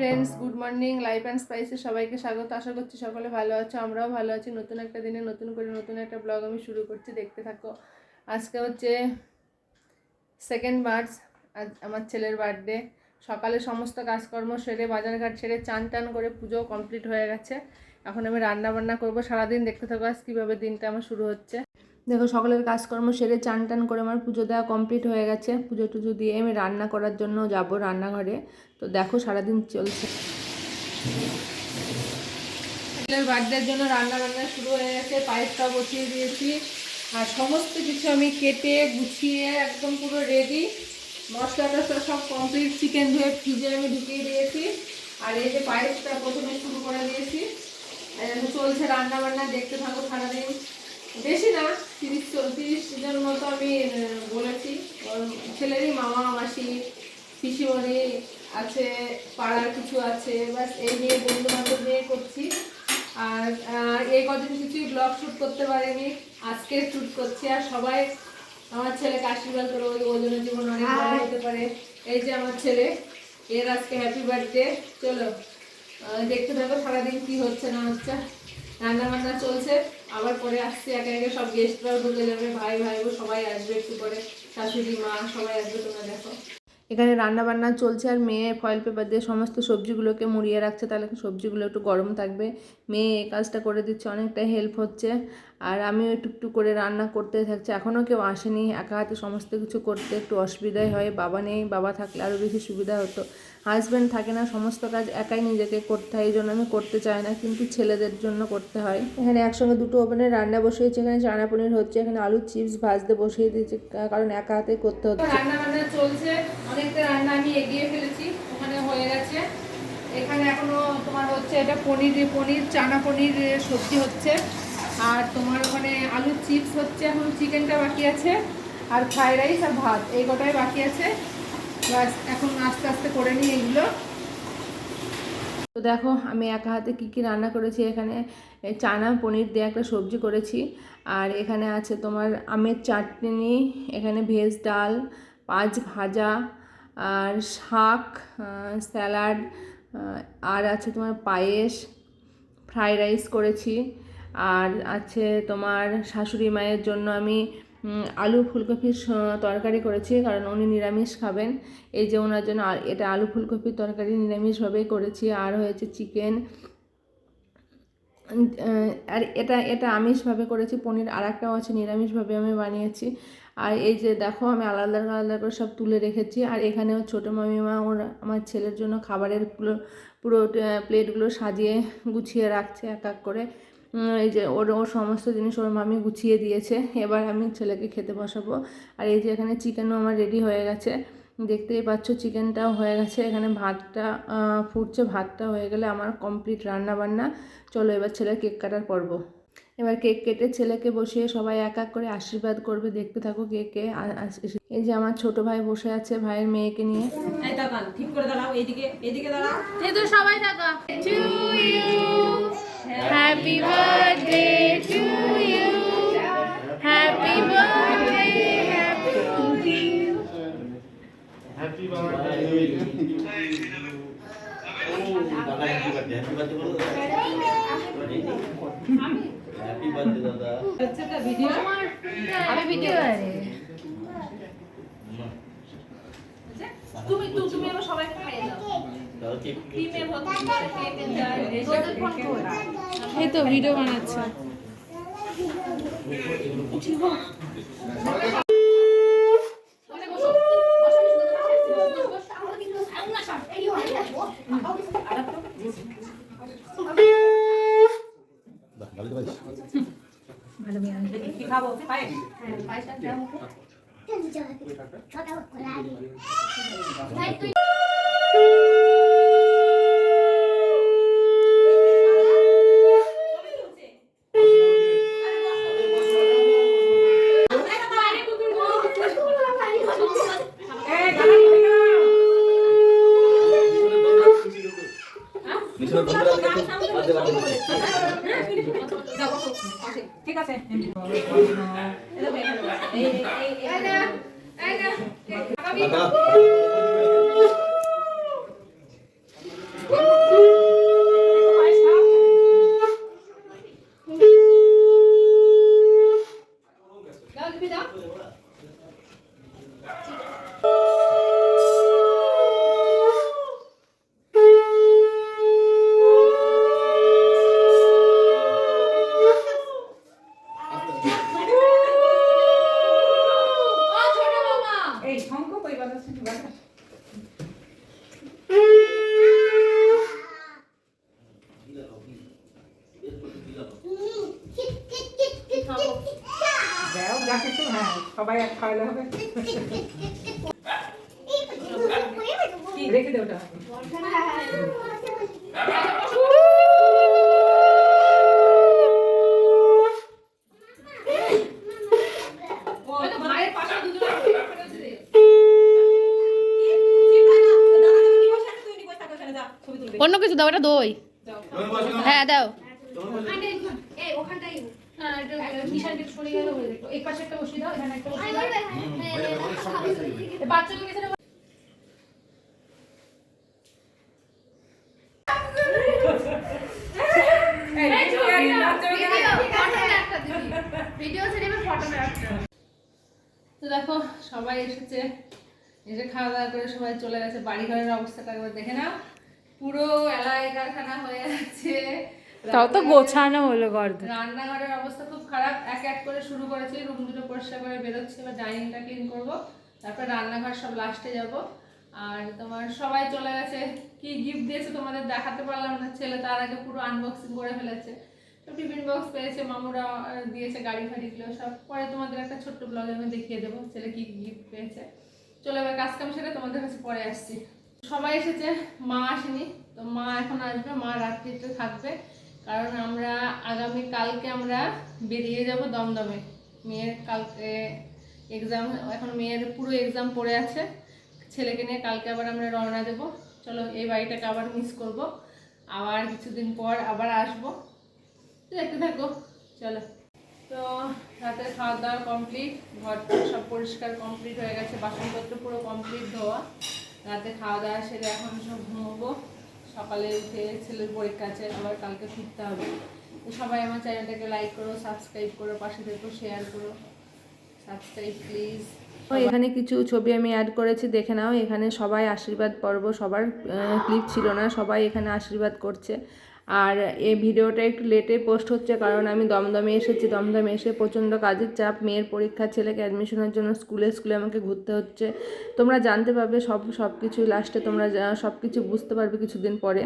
Friends good morning life and স্পাইসে সবাইকে স্বাগত। আশা করছি সকলে ভালো আছো, আমরাও ভালো আছি। নতুন একটা দিনে নতুন করে নতুন একটা ব্লগ আমি শুরু করছি, দেখতে থাকো। আজকে হচ্ছে সেকেন্ড মার্চ আজ আমার ছেলের বার্থডে সকালে সমস্ত কাজকর্ম সেরে, বাজারঘাট সেরে চান টান করে পুজো কমপ্লিট হয়ে গেছে। এখন আমি রান্না বান্না করব। সারাদিন দেখতে থাকো আজ কীভাবে দিনটা আমার শুরু হচ্ছে। দেখো সকালের কাজকর্ম সেরে চান টান করে আমার পুজো দেওয়া কমপ্লিট হয়ে গেছে। পুজো টুজো দিয়ে আমি রান্না করার জন্য যাব রান্নাঘরে। তো দেখো সারাদিন চলছে। বার্থডের জন্য রান্না বান্না শুরু হয়ে গেছে পায়েসটা বসিয়ে দিয়েছি। আর সমস্ত কিছু আমি কেটে গুছিয়ে একদম পুরো রেডি মশলা টশলা সব কমপ্লিট চিকেন ধুয়ে ফ্রিজে আমি ঢুকিয়ে দিয়েছি। আর এই যে পায়েসটা প্রথমে শুরু করে দিয়েছি। চলছে রান্না বান্না দেখতে থাকো সারাদিন। বেশি না তিরিশ চল- তিরিশ জন মতো আমি বলেছি। ওর ছেলেরই মামা মাসি পিসিমণি আছে পাড়ার কিছু আছে বাস এই নিয়ে বন্ধু বান্ধব নিয়ে করছি। আর এই কদিন কিছুই ব্লগ শ্যুট করতে পারিনি আজকে শ্যুট করছি। আর সবাই আমার ছেলেকে আশীর্বাদ করে ওই ওজন্য জীবন অনেক ভালো হতে পারে। এই যে আমার ছেলে এর আজকে হ্যাপি বার্থডে চলো দেখতে থাকো সারাদিন কি হচ্ছে না হচ্ছে। রান্না বান্না চলছে। আবার পরে আসছি একে একে, সব গেস্টরাও ঢুকে যাবে। ভাই ভাই সবাই আসবে একটু পরে। শাশুড়ি, মা সবাই আসবে, তোমরা দেখো। এখানে রান্না বান্না চলছে আর মেয়ে ফয়েল পেপার দিয়ে সমস্ত সবজিগুলোকে মুড়িয়ে রাখছে। তাহলে সবজিগুলো একটু গরম থাকবে। মেয়ে এই কাজটা করে দিচ্ছে, অনেকটা হেল্প হচ্ছে। আর আমিও একটু করে রান্না করতে থাকছি। এখনও কেউ আসেনি, একা হাতে সমস্ত কিছু করতে। একটু অসুবিধাই হয়, বাবা নেই, বাবা থাকলে আরও বেশি সুবিধা হতো। হাজব্যান্ড থাকে না, সমস্ত কাজ একাই নিজেকে করতে হয়, এই জন্য আমি করতে চাই না, কিন্তু ছেলেদের জন্য করতে হয়। এখানে একসঙ্গে দুটো ওভেনে রান্না বসিয়েছি, এখানে চানা পনির হচ্ছে, এখানে আলুর চিপস ভাজতে বসিয়ে দিয়েছি কারণ একা হাতে করতে হচ্ছে রান্না বান্না চলছে, অনেকটা রান্না আমি এগিয়ে ফেলেছি, ওখানে হয়ে গেছে। এখানে এখনও তোমার হচ্ছে এটা পনির পনির, চানা পনির সবজি হচ্ছে। আর তোমার ওখানে আলুর চিপস হচ্ছে, এখন চিকেনটা বাকি আছে, আর ফ্রাইড রাইস আর ভাত, এই কটাই বাকি আছে। এখন আস্তে আস্তে করে নিই এগুলো। তো দেখো, আমি একা হাতে কী কী রান্না করেছি এখানে। চানা, পনির দিয়ে একটা সবজি করেছি। আর এখানে আছে তোমার আমের চাটনি, এখানে ভেজ ডাল, পাঁচ ভাজা, আর শাক স্যালাড আর আছে তোমার পায়েস ফ্রাইড রাইস করেছি। আর আছে তোমার শাশুড়ি মায়ের জন্য আমি আলু ফুলকপির তরকারি করেছি, কারণ উনি নিরামিষ খাবেন। এই যে ওনার জন্য এটা আলু ফুলকপির তরকারি নিরামিষভাবেই করেছি, আর হয়েছে চিকেন। আর এটা এটা আমিষভাবে করেছি, পনির আর একটাও আছে, নিরামিষভাবে আমি বানিয়েছি। আর এই যে দেখো, আমি আলাদা আলাদা করে সব তুলে রেখেছি, আর এখানেও ছোটো মামিমা ওর, আমার ছেলের জন্য খাবারের পুরো পুরো প্লেটগুলো সাজিয়ে গুছিয়ে রাখছে এক এক করে। এই যে ওর ওর সমস্ত জিনিস ওর মামি গুছিয়ে দিয়েছে। এবার আমি ছেলেকে খেতে বসাবো। আর এই যে এখানে চিকেনও আমার রেডি হয়ে গেছে। দেখতেই পাচ্ছ চিকেনটাও হয়ে গেছে। এখানে ভাতটা ফুটছে। ভাতটা হয়ে গেলে আমার কমপ্লিট রান্না বান্না চলো এবার ছেলের কেক কাটার পর্ব। এবার কেক কেটে ছেলেকে বসিয়ে সবাই এক এক করে আশীর্বাদ করবে। দেখতে থাকো কেকে এই যে আমার ছোট ভাই বসে আছে ভাইয়ের মেয়েকে নিয়ে। ঠিক করে দাঁড়াও। এইদিকে এইদিকে দাঁড়াও। সবাই থাকা। বার্থডে বলো হ্যাপি বার্থডে দাদা হচ্ছে একটা ভিডিও। আমি ভিডিও। তুমি তুমি খাইয়ে দাও। এই তো ভিডিও বানাচ্ছে। খাব খাই মিশনের বন্ধুরা দেখো বার্থডে বার্থডে ঠিক আছে এই যা কিছু হ্যাঁ সবাই এক খাওয়ালে হবে। রেখে দে ওটা। মায়ের পাশে দুজন অন্য কিছু দাও এটা দই। হ্যাঁ দাও। তো দেখো সবাই এসেছে। এসে খাওয়া দাওয়া করে সবাই চলে গেছে। বাড়ি ঘরের অবস্থাটা একবার দেখে নাও। পুরো এলাই কারখানা হয়ে যাচ্ছে তাও তো গোছানো হলো ঘর রান্নাঘরের অবস্থা খুব খারাপ। এক এক করে শুরু করেছি রুম দুটো পরিষ্কার করে বেরোচ্ছি এবার ডাইনিংটা ক্লিন করব। তারপর রান্নাঘর সব লাস্টে যাব। আর তোমার সবাই চলে গেছে কি গিফট দিয়েছে তোমাদের দেখাতে পারলাম না। ছেলে তার আগে পুরো আনবক্সিং করে ফেলেছে। তো টিফিন বক্স পেয়েছে মামুরা দিয়েছে গাড়ি ফাড়িগুলো সব। পরে তোমাদের একটা ছোট্ট ব্লগে আমি দেখিয়ে দেবো ছেলে কি গিফট পেয়েছে। চলে এবার কাজ কাম সেটা তোমাদের কাছে পরে আসছি। সবাই এসেছে মা আসেনি। তো মা এখন আসবে মা রাত্রিতে থাকবে। কারণ আমরা আগামী কালকে আমরা বেরিয়ে যাব দমদমে। মেয়ের কালকে এক্সাম এখন মেয়ের পুরো এক্সাম পড়ে আছে। ছেলেকে নিয়ে কালকে আবার আমরা রওনা দেবো। চলো, এই বাড়িটাকে আবার মিস করব। আবার কিছুদিন পর আবার আসব। দেখতে থাকো, চলো। তো রাতে খাওয়া দাওয়া কমপ্লিট ঘর সব পরিষ্কার কমপ্লিট হয়ে গেছে, বাসনপত্র পুরো কমপ্লিট ধোয়া। রাতে খাওয়া দাওয়া সেরে এখন সব ঘুমোবো। সকালে উঠে ছেলের পরীক্ষা আছে আবার কালকে ফিরতে হবে। তো সবাই আমার চ্যানেলটাকে লাইক করো সাবস্ক্রাইব করো, পাশে থেকো শেয়ার করো। সাবস্ক্রাইব প্লিজ এখানে কিছু ছবি আমি অ্যাড করেছি, দেখে নাও। এখানে সবাই আশীর্বাদ পর্ব, সবার ক্লিপ ছিল না, সবাই এখানে আশীর্বাদ করছে। আর এই ভিডিওটা একটু লেটে পোস্ট হচ্ছে কারণ আমি দমদমে এসেছি। দমদমে এসে প্রচণ্ড কাজের চাপ, মেয়ের পরীক্ষা, ছেলেকে অ্যাডমিশনের জন্য স্কুলে স্কুলে আমাকে ঘুরতে হচ্ছে। তোমরা জানতে পারবে সব সব কিছুই লাস্টে তোমরা সব কিছু বুঝতে পারবে কিছুদিন পরে।